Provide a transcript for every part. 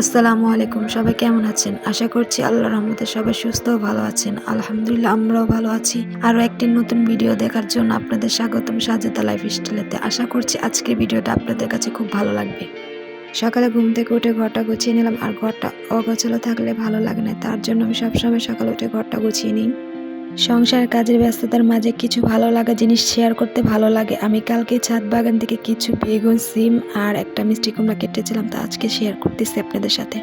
আসসালামু আলাইকুম, সবাই কেমন আছেন? আশা করছি আল্লাহ রহমতে সবাই সুস্থ ও ভালো আছেন। আলহামদুলিল্লাহ, আমরাও ভালো আছি। আরও একটি নতুন ভিডিও দেখার জন্য আপনাদের স্বাগতম সাজেদা লাইফ স্টাইলেতে আশা করছি আজকের ভিডিওটা আপনাদের কাছে খুব ভালো লাগবে। সকালে ঘুম থেকে উঠে ঘরটা গুছিয়ে নিলাম, আর ঘরটা অগোছালো থাকলে ভালো লাগে না, তার জন্য আমি সবসময় সকালে উঠে ঘরটা গুছিয়ে নিই। সংসার, কাজের ব্যস্ততার মাঝে কিছু ভালো লাগা জিনিস শেয়ার করতে ভালো লাগে। আমি কালকে ছাদ বাগান থেকে কিছু বেগুন, সিম আর একটা মিষ্টি কুমড়া কেটেছিলাম, তা আজকে শেয়ার করতেছি আপনাদের সাথে।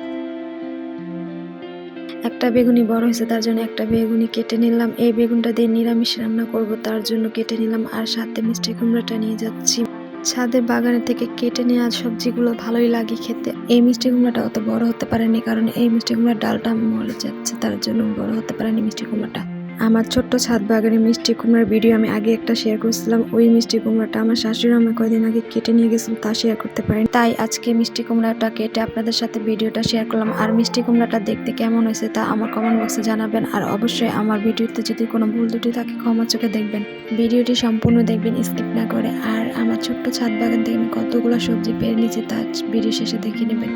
একটা বেগুনি বড় হয়েছে, তার জন্য একটা বেগুনি কেটে নিলাম। এই বেগুনটা দিয়ে নিরামিষ রান্না করব, তার জন্য কেটে নিলাম আর সাথে মিষ্টি কুমড়াটা নিয়ে যাচ্ছি। ছাদের বাগানে থেকে কেটে নেওয়া সবজিগুলো ভালোই লাগে খেতে। এই মিষ্টি কুমড়াটা অত বড় হতে পারেনি, কারণ এই মিষ্টি কুমড়ার ডালটা মরে যাচ্ছে, তার জন্য বড় হতে পারেনি মিষ্টি কুমড়াটা। আমার ছোট্ট ছাদ বাগানে মিষ্টি কুমড়ার ভিডিও আমি আগে একটা শেয়ার করেছিলাম। ওই মিষ্টি কুমড়াটা আমার শাশুড়ি আমার কয়দিন আগে কেটে নিয়ে গেছিল তা শেয়ার করতে পারেন। তাই আজকে মিষ্টি কুমড়াটা কেটে আপনাদের সাথে ভিডিওটা শেয়ার করলাম। আর মিষ্টি কুমড়াটা দেখতে কেমন হয়েছে তা আমার কমেন্ট বক্সে জানাবেন। আর অবশ্যই আমার ভিডিওতে যদি কোনো ভুল ত্রুটি থাকে, ক্ষমা চোখে দেখবেন। ভিডিওটি সম্পূর্ণ দেখবেন স্কিপ না করে। আর আমার ছোট্ট ছাদ বাগান থেকে আমি কতগুলো সবজি পেরে নিয়েছি তা ভিডিও শেষে দেখে নেবেন।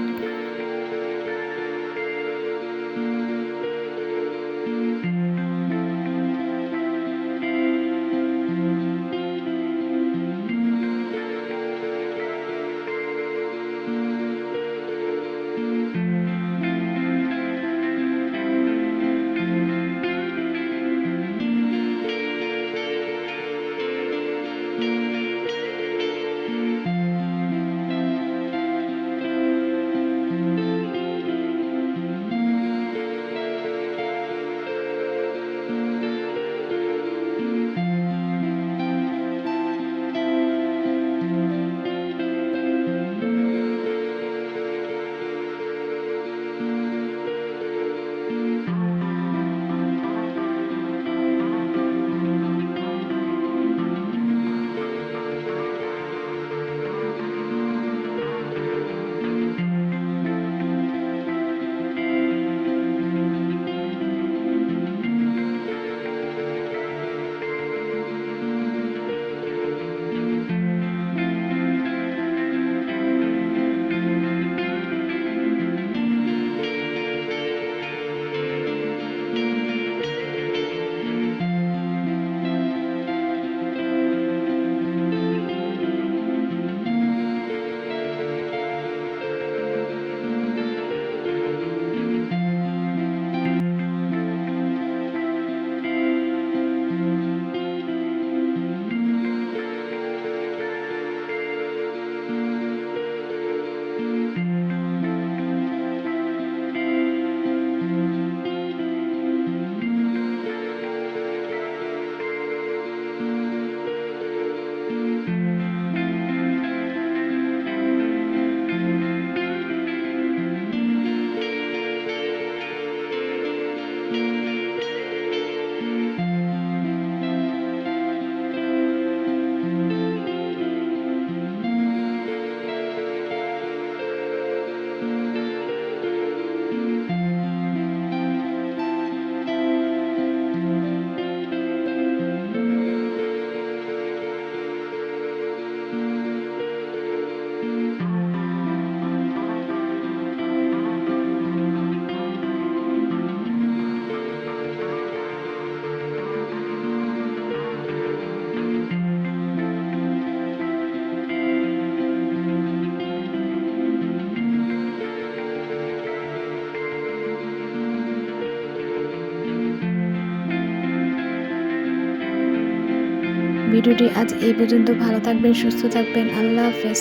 ভিডিওটি আজ এই পর্যন্ত। ভালো থাকবেন সুস্থ থাকবেন। আল্লাহ হাফেজ।